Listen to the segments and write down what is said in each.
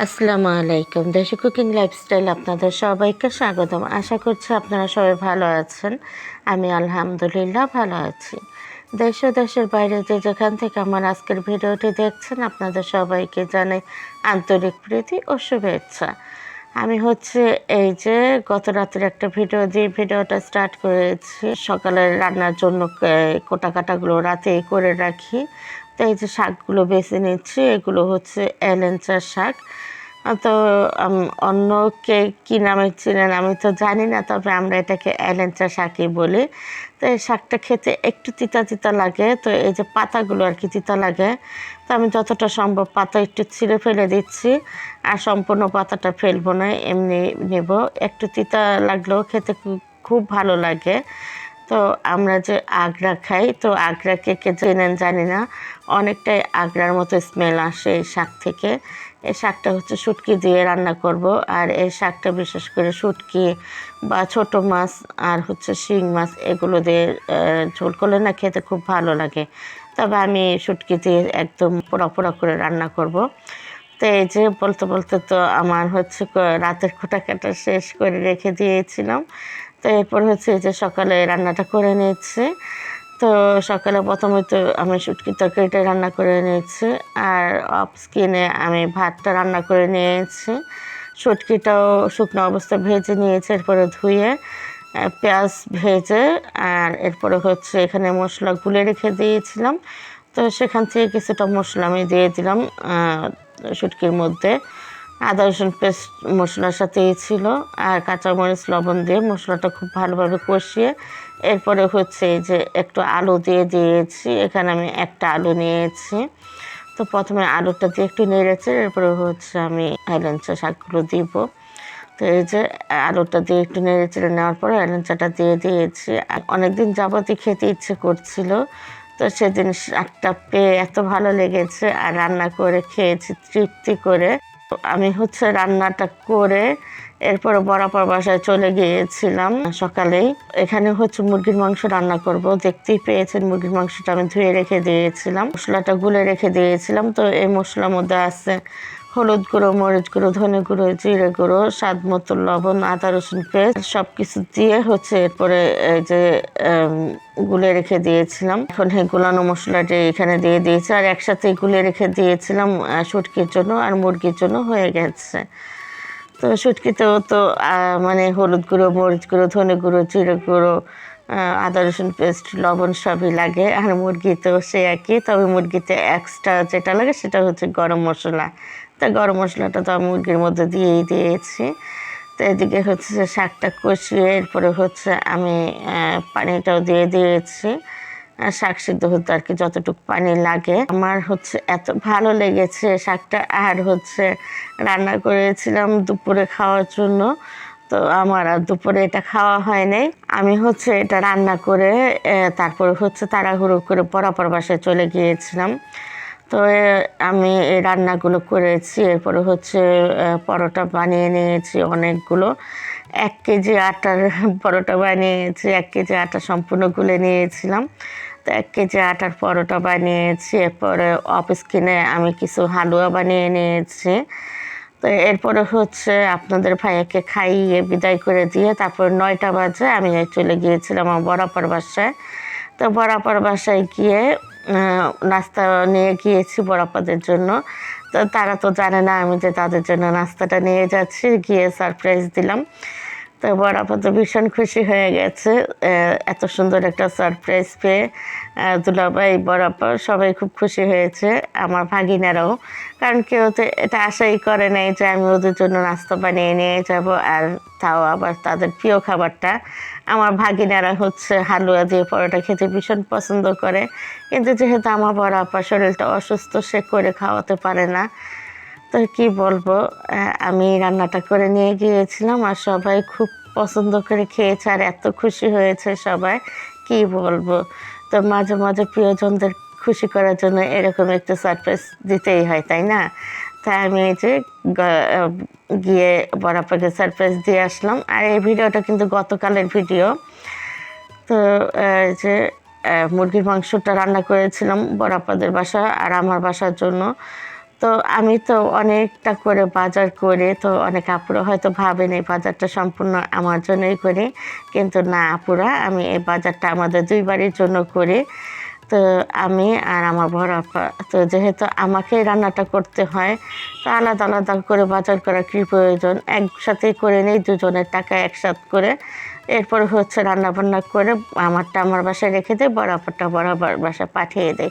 আসসালামু আলাইকুম। দেশি কুকিং লাইফস্টাইল আপনাদের সবাইকে স্বাগতম। আশা করছি আপনারা সবাই ভালো আছেন। আমি আলহামদুলিল্লাহ ভালো আছি। দেশ ও দেশের বাইরে যে যেখান থেকে আমার আজকের ভিডিওটি দেখছেন, আপনাদের সবাইকে জানাই আন্তরিক প্রীতি ও শুভেচ্ছা। আমি হচ্ছে এই যে গত রাতের একটা ভিডিও দিয়ে ভিডিওটা স্টার্ট করেছি। সকালে রান্নার জন্য কোটা কাটাগুলো রাতেই করে রাখি। তো এই যে শাকগুলো বেছে নিচ্ছি, এগুলো হচ্ছে এলেঞ্চার শাক। তো অন্য কে কী নামে চিনেন আমি তো জানি না, তবে আমরা এটাকে এলেঞ্চা শাকই বলি। তো এই শাকটা খেতে একটু তিতা তিতা লাগে, তো এই যে পাতাগুলো আর কি তিতা লাগে, তো আমি যতটা সম্ভব পাতা একটু ছিঁড়ে ফেলে দিচ্ছি, আর সম্পূর্ণ পাতাটা ফেলব না, এমনি নেব। একটু তিতা লাগলেও খেতে খুব ভালো লাগে। তো আমরা যে আগ্রা খাই, তো আগ্রা কে কে চেনেন জানি না, অনেকটাই আগ্রার মতো স্মেল আসে এই শাক থেকে। এই শাকটা হচ্ছে শুটকি দিয়ে রান্না করব। আর এই শাকটা বিশেষ করে শুটকি বা ছোট মাছ আর হচ্ছে শিং মাছ এগুলো দিয়ে ঝোল করলে না খেতে খুব ভালো লাগে। তবে আমি শুটকি দিয়ে একদম পোড়া পোড়া করে রান্না করব। তো এই যে বলতে বলতে তো আমার হচ্ছে রাতের খোটা কাটা শেষ করে রেখে দিয়েছিলাম। তো এরপর হচ্ছে এই যে সকালে রান্নাটা করে নিয়েছি। তো সকালে প্রথমে তো আমি শুটকি তরকারিটা রান্না করে নিয়েছি, আর অফ স্কিনে আমি ভাতটা রান্না করে নিয়েছি। শুটকিটাও শুকনো অবস্থা ভেজে নিয়েছি, এরপরে ধুয়ে পেঁয়াজ ভেজে, আর এরপরে হচ্ছে এখানে মশলা গুলে রেখে দিয়েছিলাম। তো সেখান থেকে কিছুটা মশলা আমি দিয়ে দিলাম শুটকির মধ্যে। আদা, রসুন পেস্ট মশলার সাথেই ছিল, আর কাঁচামরিচ, লবণ দিয়ে মশলাটা খুব ভালোভাবে কষিয়ে এরপরে হচ্ছে যে একটু আলু দিয়ে দিয়েছি, এখানে আমি একটা আলু নিয়েছি। তো প্রথমে আলুটা দিয়ে একটু নেড়েছে এরপরে হচ্ছে আমি হেলেঞ্চা শাকগুলো দিব। তো এই যে আলুটা দিয়ে একটু নেড়ে চেড়ে নেওয়ার পরে হেলেঞ্চাটা দিয়ে দিয়েছি। অনেকদিন যাবতই খেতে ইচ্ছে করছিল, তো সেদিন শাকটা পেয়ে এত ভালো লেগেছে আর রান্না করে খেয়েছি, তৃপ্তি করে। তো আমি হচ্ছে রান্নাটা করে এরপরে বরাবর বাসায় চলে গিয়েছিলাম সকালেই। এখানে হচ্ছে মুরগির মাংস রান্না করব। দেখতেই পেয়েছেন মুরগির মাংসটা আমি ধুয়ে রেখে দিয়েছিলাম। মশলাটা গুলে রেখে দিয়েছিলাম। তো এই মশলার মধ্যে আছে হলুদ গুঁড়ো মরিচ গুঁড়ো ধনে গুঁড়ো জিরে গুঁড়ো স্বাদ মতো লবণ আদা রসুন পেস্ট সব কিছু দিয়ে হচ্ছে এরপরে এই যে গুলে রেখে দিয়েছিলাম। এখন এই গুলানো মশলাটি এখানে দিয়ে দিয়েছি। আর একসাথে গুলে রেখে দিয়েছিলাম আহ, শুটকির জন্য আর মুরগির জন্য হয়ে গেছে। তো শুটকিতেও তো মানে হলুদ গুঁড়ো, মরিচ গুঁড়ো, ধনে গুঁড়ো, জিরে গুঁড়ো আদা রসুন পেস্ট, লবণ সবই লাগে। আর মুরগিতেও সে একই, তবে মুরগিতে এক্সট্রা যেটা লাগে সেটা হচ্ছে গরম মশলা। তা গরম মশলাটা তো মুরগির মধ্যে দিয়েই দিয়েছি। তো এদিকে হচ্ছে শাকটা কষিয়ে, এরপরে হচ্ছে আমি পানিটাও দিয়ে দিয়েছি। শাক সিদ্ধ হতে আর কি, যতটুকু পানি লাগে। আমার হচ্ছে এত ভালো লেগেছে শাকটা, আর হচ্ছে রান্না করেছিলাম দুপুরে খাওয়ার জন্য। তো আমার আর দুপুরে এটা খাওয়া হয় নাই। আমি হচ্ছে এটা রান্না করে তারপরে হচ্ছে তাড়াহুড়ো করে পরাপর বাসায় চলে গিয়েছিলাম। তো আমি এই রান্নাগুলো করেছি, এরপরে হচ্ছে পরোটা বানিয়ে নিয়েছি অনেকগুলো। এক কেজি আটার পরোটা বানিয়েছি, এক কেজি আটা সম্পূর্ণ গুলে নিয়েছিলাম। তো এক কেজি আটার পরোটা বানিয়েছি, এরপরে অফিস কিনে আমি কিছু হালুয়া বানিয়ে নিয়েছি। তো এরপরে হচ্ছে আপনাদের ভাইয়াকে খাইয়ে বিদায় করে দিয়ে তারপর নয়টা বাজে আমি চলে গিয়েছিলাম আমার বরাবর বাসায়। তো বরাবর বাসায় গিয়ে নাস্তা নিয়ে গিয়েছি বরাবরদের জন্য। তো তারা তো জানে না আমি যে তাদের জন্য নাস্তাটা নিয়ে যাচ্ছি, গিয়ে সারপ্রাইজ দিলাম। তো বরাবর তো ভীষণ খুশি হয়ে গেছে এত সুন্দর একটা সারপ্রাইজ পেয়ে দুলাভাই বরাবর সবাই খুব খুশি হয়েছে, আমার ভাগিনারাও। কারণ কেউ তো এটা আশাই করে নাই যে আমি ওদের জন্য নাস্তা বানিয়ে নিয়ে যাব আর তাও আবার তাদের প্রিয় খাবারটা। আমার ভাগিনারা হচ্ছে হালুয়া দিয়ে পরোটা খেতে ভীষণ পছন্দ করে, কিন্তু যেহেতু আমার বড় আপা শরীরটা অসুস্থ সে করে খাওয়াতে পারে না। তো কি বলব আমি রান্নাটা করে নিয়ে গিয়েছিলাম আর সবাই খুব পছন্দ করে খেয়েছে আর এত খুশি হয়েছে সবাই। কি বলব, তো মাঝে মাঝে প্রিয়জনদের খুশি করার জন্য এরকম একটা সারপ্রাইজ দিতেই হয়, তাই না? তাই আমি এই যে গিয়ে বরাবরকে সারপ্রাইজ দিয়ে আসলাম আর এই ভিডিওটা কিন্তু গতকালের ভিডিও। তো যে মুরগির মাংসটা রান্না করেছিলাম বড়াপাদের বাসা আর আমার বাসার জন্য। তো আমি তো অনেকটা করে বাজার করে তো অনেক আপুরা হয়তো ভাবেন এই বাজারটা সম্পূর্ণ আমার জন্যই করি। কিন্তু না, আপুরা, আমি এই বাজারটা আমাদের দুই বাড়ির জন্য করি। তো আমি আর আমার বড় তো যেহেতু আমাকে রান্নাটা করতে হয়, তো আলাদা আলাদা করে বাজার করা কী প্রয়োজন? একসাথে করে নেই, দুজনের টাকা একসাথ করে। এরপর হচ্ছে রান্না বান্না করে আমারটা আমার বাসায় রেখে দেয়, বরাবরটা বরাবর বাসায় পাঠিয়ে দেয়।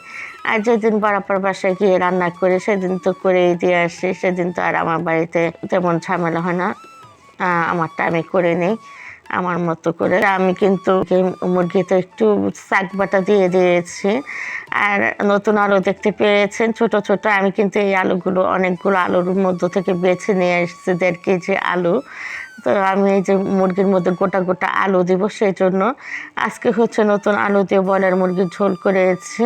আর যেদিন বরাবর বাসায় গিয়ে রান্না করে, সেদিন তো করেই দিয়ে আসি, সেদিন তো আর আমার বাড়িতে তেমন ঝামেলা হয় না। আমারটা আমি করে নেই। আমার মতো করে। আমি কিন্তু মুরগিতে একটু শাক বাটা দিয়ে দিয়েছি। আর নতুন আলু দেখতে পেয়েছেন, ছোট ছোট। আমি কিন্তু এই আলুগুলো, অনেকগুলো আলুর মধ্য থেকে বেছে নিয়ে এসেছি, দেড় কেজি আলু। তো আমি এই যে মুরগির মধ্যে গোটা গোটা আলু দিব সেই জন্য আজকে হচ্ছে নতুন আলু দিয়ে বয়লার মুরগির ঝোল করেছি।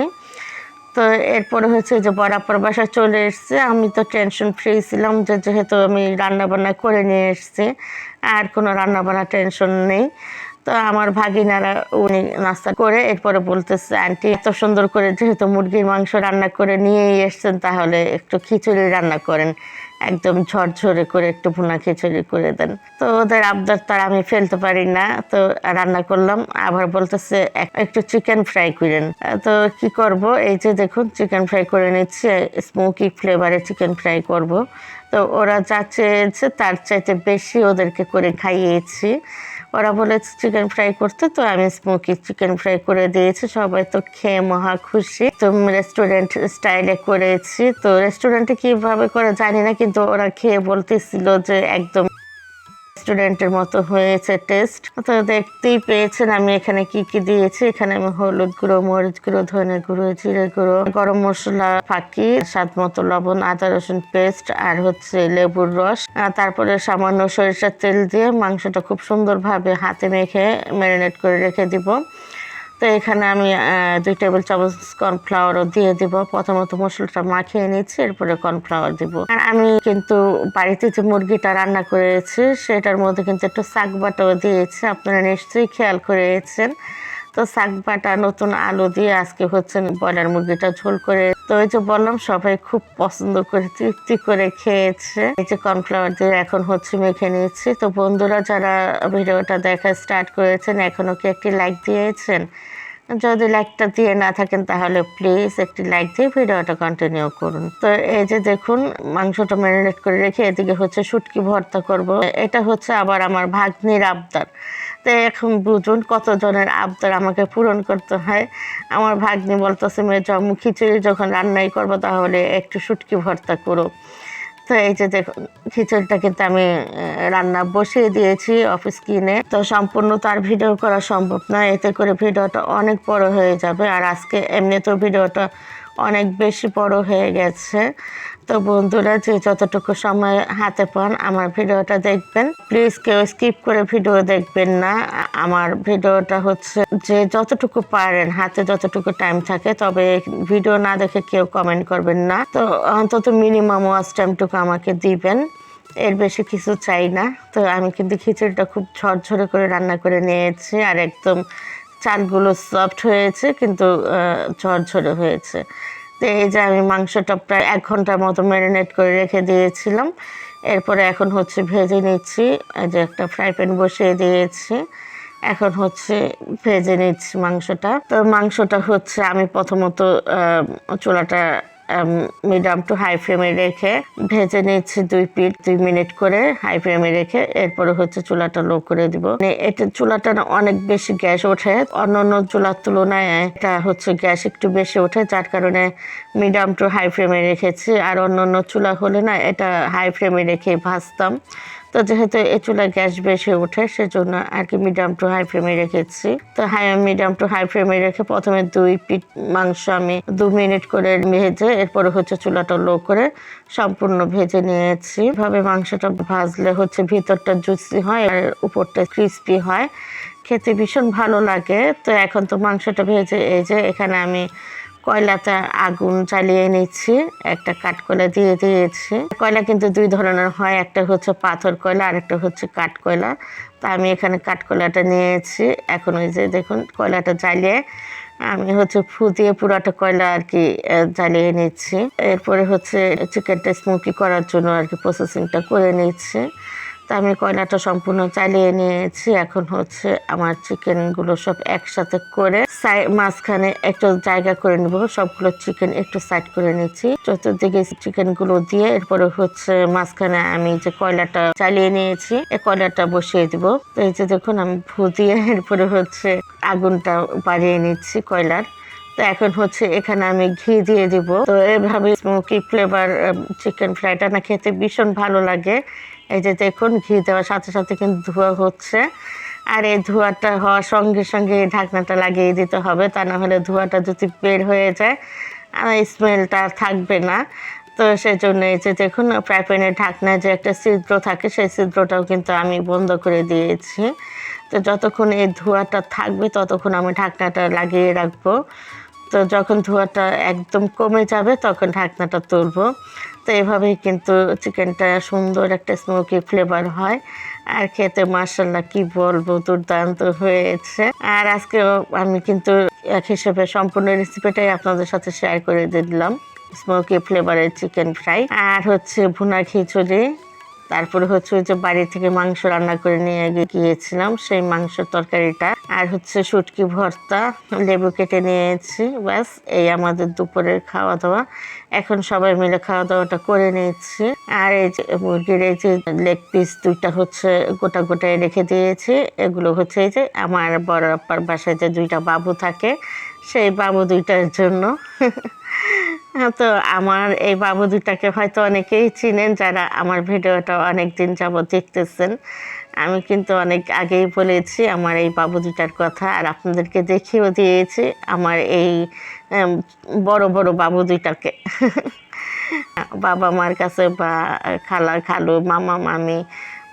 তো এরপরে হচ্ছে যে বরাবর বাসা চলে এসছে। আমি তো টেনশন ফ্রি ছিলাম যে যেহেতু আমি রান্না বান্না করে নিয়ে এসছি। আর কোনো রান্না বান্না টেনশন নেই। তো আমার ভাগিনারা উনি নাস্তা করে এরপরে বলতেছে, আন্টি, এত সুন্দর করে যেহেতু মুরগির মাংস রান্না করে নিয়েই এসছেন, তাহলে একটু খিচুড়ি রান্না করেন। একদম ঝরঝরে করে একটু ভুনা খিচুড়ি করে দেন। তো ওদের আবদার তার আমি ফেলতে পারি না। তো রান্না করলাম, আবার বলতেছে একটু চিকেন ফ্রাই করেন। তো কি করব? এই যে দেখুন চিকেন ফ্রাই করে নিচ্ছি স্মোকি ফ্লেভারে চিকেন ফ্রাই করব। তো ওরা যা চেয়েছে তার চাইতে বেশি ওদেরকে করে খাইয়েছি। ওরা বলেছে চিকেন ফ্রাই করতে? তো আমি স্মোকি চিকেন ফ্রাই করে দিয়েছি। সবাই তো খেয়ে মহা খুশি। তো রেস্টুরেন্ট স্টাইলে করেছি। তো রেস্টুরেন্টে কীভাবে করে জানি না, কিন্তু ওরা খেয়ে বলতেছিল যে একদম রেস্টুরেন্টের মতো হয়েছে টেস্ট তো দেখতেই পেয়েছেন আমি এখানে কি কি দিয়েছি। এখানে আমি হলুদ গুঁড়ো, মরিচ গুঁড়ো, ধনে গুঁড়ো, জিরে গুঁড়ো, গরম মশলা, ফাঁকি, স্বাদ মতো লবণ, আদা, রসুন পেস্ট আর হচ্ছে লেবুর রস। তারপরে সামান্য সরিষার তেল দিয়ে মাংসটা খুব সুন্দরভাবে হাতে মেখে ম্যারিনেট করে রেখে দিব। তো এখানে আমি দুই টেবিল চামচ কর্নফ্লাওয়ারও দিয়ে দিব। প্রথমত মশলাটা মাখিয়ে নিচ্ছি, এরপরে কর্নফ্লাওয়ার দিব। আর আমি কিন্তু বাড়িতে যে মুরগিটা রান্না করেছি, সেটার মধ্যে কিন্তু একটু শাক বাটাও দিয়েছি। আপনারা নিশ্চয়ই খেয়াল করেছেন। তো শাক বাটা নতুন আলু দিয়ে আজকে হচ্ছে ব্রয়লার মুরগিটা ঝোল করে, তো এই যে বললাম সবাই খুব পছন্দ করে, তৃপ্তি করে খেয়েছে। এই যে কর্নফ্লাওয়ার দিয়ে এখন হচ্ছে মেখে নিয়েছি। তো বন্ধুরা যারা ভিডিওটা দেখা স্টার্ট করেছেন এখনও কি একটি লাইক দিয়েছেন? যদি লাইকটা দিয়ে না থাকেন, তাহলে প্লিজ একটি লাইক দিয়ে ভিডিওটা কন্টিনিউ করুন। তো এই যে দেখুন, মাংসটা ম্যারিনেট করে রেখে এদিকে হচ্ছে শুটকি ভর্তা করব। এটা হচ্ছে আবার আমার ভাগ্নির আবদার। তো এখন বুঝুন কতজনের আবদার আমাকে পূরণ করতে হয়? আমার ভাগ্নি বলতেছে, মেয়ে জম্মু খিচুড়ি যখন রান্নাই করব, তাহলে একটু শুটকি ভর্তা করো। তো এই যে দেখুন খিচুড়িটা কিন্তু আমি রান্না বসিয়ে দিয়েছি অফিস কিনে। তো সম্পূর্ণ তার ভিডিও করা সম্ভব না, এতে করে ভিডিওটা অনেক বড় হয়ে যাবে। আর আজকে এমনিতেও ভিডিওটা অনেক বেশি বড় হয়ে গেছে। তো বন্ধুরা, যে যতটুকু সময় হাতে পান আমার ভিডিওটা দেখবেন। প্লিজ কেউ স্কিপ করে ভিডিও দেখবেন না। আমার ভিডিওটা হচ্ছে যে যতটুকু পারেন, হাতে যতটুকু টাইম থাকে, তবে ভিডিও না দেখে কেউ কমেন্ট করবেন না। তো অন্তত মিনিমাম ওয়াচ টাইমটুকু আমাকে দিবেন। এর বেশি কিছু চাই না। তো আমি কিন্তু খিচুড়িটা খুব ঝরঝরে করে রান্না করে নিয়েছি আর একদম চালগুলো সফট হয়েছে, কিন্তু ঝরঝরে হয়েছে। তো এই যে আমি মাংসটা প্রায় এক ঘণ্টার মতো ম্যারিনেট করে রেখে দিয়েছিলাম। এরপরে এখন হচ্ছে ভেজে নিচ্ছি। এই যে একটা ফ্রাই প্যান বসিয়ে দিয়েছি। এখন হচ্ছে ভেজে নিচ্ছি মাংসটা। তো মাংসটা হচ্ছে আমি প্রথমত চুলাটা মিডিয়াম টু হাই ফ্লেমে রেখে ভেজে নিচ্ছি দুই পিঠ, দুই মিনিট করে হাই ফ্লেমে রেখে এরপরে হচ্ছে চুলাটা লো করে দিব। মানে এটা চুলাটা না অনেক বেশি গ্যাস ওঠে। অন্য অন্য চুলার তুলনায় এটা হচ্ছে গ্যাস একটু বেশি ওঠে, যার কারণে মিডিয়াম টু হাই ফ্লেমে রেখেছি। আর অন্য অন্য চুলা হলে না এটা হাই ফ্লেমে রেখে ভাজতাম। তো যেহেতু এই চুলায় গ্যাস বেশি ওঠে, সেজন্য আর কি মিডিয়াম টু হাই ফ্লেমে রেখেছি। তো হাই মিডিয়াম টু হাই ফ্লেমে রেখে প্রথমে দুই পিট মাংস আমি দু মিনিট করে ভেজে, এরপরে হচ্ছে চুলাটা লো করে সম্পূর্ণ ভেজে নিয়েছি। ভাবে মাংসটা ভাজলে হচ্ছে ভিতরটা জুসি হয় আর উপরটা ক্রিস্পি হয়। খেতে ভীষণ ভালো লাগে। তো এখন তো মাংসটা ভেজে, এই যে এখানে আমি কয়লাতে আগুন জ্বালিয়ে নিচ্ছি একটা কাঠকয়লা দিয়ে দিয়েছি। কয়লা কিন্তু দুই ধরনের হয়, একটা হচ্ছে পাথর কয়লা আর একটা হচ্ছে কাঠ কয়লা। তা আমি এখানে কাঠকয়লাটা নিয়েছি। এখন ওই যে দেখুন, কয়লাটা জ্বালিয়ে আমি হচ্ছে ফু দিয়ে পুরাটা কয়লা আর কি জ্বালিয়ে নিচ্ছি। এরপরে হচ্ছে চিকেনটা স্মোকি করার জন্য আর কি প্রসেসিংটা করে নিচ্ছি। তা আমি কয়লাটা সম্পূর্ণ চালিয়ে নিয়েছি। এখন হচ্ছে আমার চিকেনগুলো সব একসাথে করে মাঝখানে একটু জায়গা করে নিব। সবগুলো চিকেন একটু সাইড করে নিচ্ছি। চতুর্দিকে চিকেনগুলো দিয়ে এরপরে হচ্ছে মাঝখানে আমি যে কয়লাটা চালিয়ে নিয়েছি এই কয়লাটা বসিয়ে দিব। তো এই যে দেখুন, আমি ভু দিয়ে এরপরে হচ্ছে আগুনটা বাড়িয়ে নিচ্ছি কয়লার। তো এখন হচ্ছে এখানে আমি ঘি দিয়ে দিব। তো এভাবে স্মোকি ফ্লেভার চিকেন ফ্রাইটা না খেতে ভীষণ ভালো লাগে। এই যে দেখুন, ঘি দেওয়ার সাথে সাথে কিন্তু ধোয়া হচ্ছে। আর এই ধোঁয়াটা হওয়ার সঙ্গে সঙ্গে এই ঢাকনাটা লাগিয়ে দিতে হবে, তা না হলে ধোঁয়াটা যদি বের হয়ে যায় স্মেলটা থাকবে না। তো সেই জন্য এই যে দেখুন, ফ্রাই প্যানের ঢাকনায় যে একটা ছিদ্র থাকে, সেই ছিদ্রটাও কিন্তু আমি বন্ধ করে দিয়েছি। তো যতক্ষণ এই ধোঁয়াটা থাকবে, ততক্ষণ আমি ঢাকনাটা লাগিয়ে রাখব। তো যখন ধোঁয়াটা একদম কমে যাবে, তখন ঢাকনাটা তুলবো। তো এভাবেই কিন্তু চিকেনটা সুন্দর একটা স্মোকি ফ্লেভার হয়। আর খেতে মার্শাল্লাহ কি বলব, দুর্দান্ত হয়েছে। আর আজকে আমি কিন্তু এক হিসেবে সম্পূর্ণ রেসিপিটাই আপনাদের সাথে শেয়ার করে দিলাম স্মোকি ফ্লেভারের চিকেন ফ্রাই আর হচ্ছে ভুনা খিচুড়ি। তারপরে হচ্ছে ওই যে বাড়ি থেকে মাংস রান্না করে নিয়ে গিয়েছিলাম, সেই মাংস তরকারিটা। আর হচ্ছে শুটকি ভর্তা, লেবু কেটে নিয়েছি, ব্যাস, এই আমাদের দুপুরের খাওয়া দাওয়া এখন সবাই মিলে খাওয়া দাওয়াটা করে নিয়েছি। আর এই যে মুরগির এই যে লেগ পিস দুইটা হচ্ছে গোটা গোটায় রেখে দিয়েছি। এগুলো হচ্ছে এই যে আমার বড় আপ্পার বাসায় যে দুইটা বাবু থাকে, সেই বাবু দুইটার জন্য। তো আমার এই বাবু দুটাকে হয়তো অনেকেই চিনেন যারা আমার ভিডিওটা অনেক দিন যাবত দেখতেছেন। আমি কিন্তু অনেক আগেই বলেছি আমার এই বাবু দুটার কথা আর আপনাদেরকে দেখিয়েও দিয়েছি আমার এই বড় বড় বাবু দুইটাকে। বাবা মার কাছে বা খালা, খালু, মামা, মামি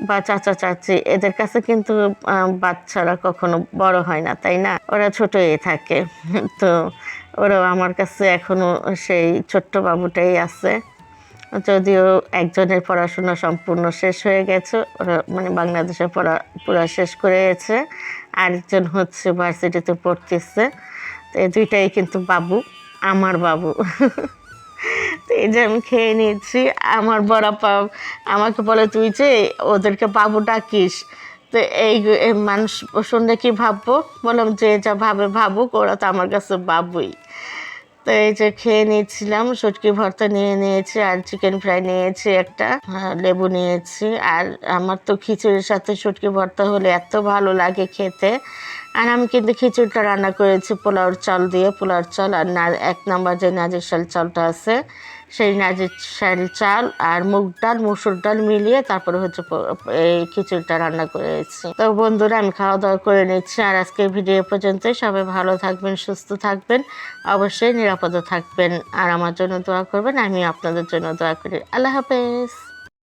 বা চাচা, চাচি, এদের কাছে কিন্তু বাচ্চারা কখনো বড় হয় না, তাই না? ওরা ছোটই থাকে। তো ওরাও আমার কাছে এখনও সেই ছোট্ট বাবুটাই আছে। যদিও একজনের পড়াশোনা সম্পূর্ণ শেষ হয়ে গেছে, ওরা মানে বাংলাদেশে পড়া, পুরা শেষ করে গেছে। আরেকজন হচ্ছে ভার্সিটিতে পড়তেছে। তো এই দুইটাই কিন্তু বাবু, আমার বাবু। এই যে আমি খেয়ে নিয়েছি। আমার বড় পাব আমাকে বলে তুই যে ওদেরকে বাবু ডাকিস। তো এই মানুষ শুনলে কি ভাববো? বললাম যে যা ভাবে ভাবুক ওরা তো আমার কাছে বাবুই। তো এই যে খেয়ে নিয়েছিলাম শুটকি ভর্তা নিয়ে নিয়েছি আর চিকেন ফ্রাই নিয়েছি একটা হ্যাঁ, লেবু নিয়েছি। আর আমার তো খিচুড়ির সাথে শুটকি ভর্তা হলে এত ভালো লাগে খেতে। আর আমি কিন্তু খিচুড়িটা রান্না করেছি পোলাওর চাল দিয়ে পোলাওর চাল আর না এক নাম্বার যে নাজির চালটা আছে সেই নাজির চাল আর মুগ ডাল, মুসুর ডাল মিলিয়ে তারপরে হচ্ছে এই খিচুড়িটা রান্না করেছি। তো বন্ধুরা, আমি খাওয়া দাওয়া করে নিচ্ছি আর আজকে ভিডিও পর্যন্ত সবাই ভালো থাকবেন, সুস্থ থাকবেন, অবশ্যই নিরাপদে থাকবেন। আর আমার জন্য দোয়া করবেন আমি আপনাদের জন্য দোয়া করি। আল্লাহ হাফেজ।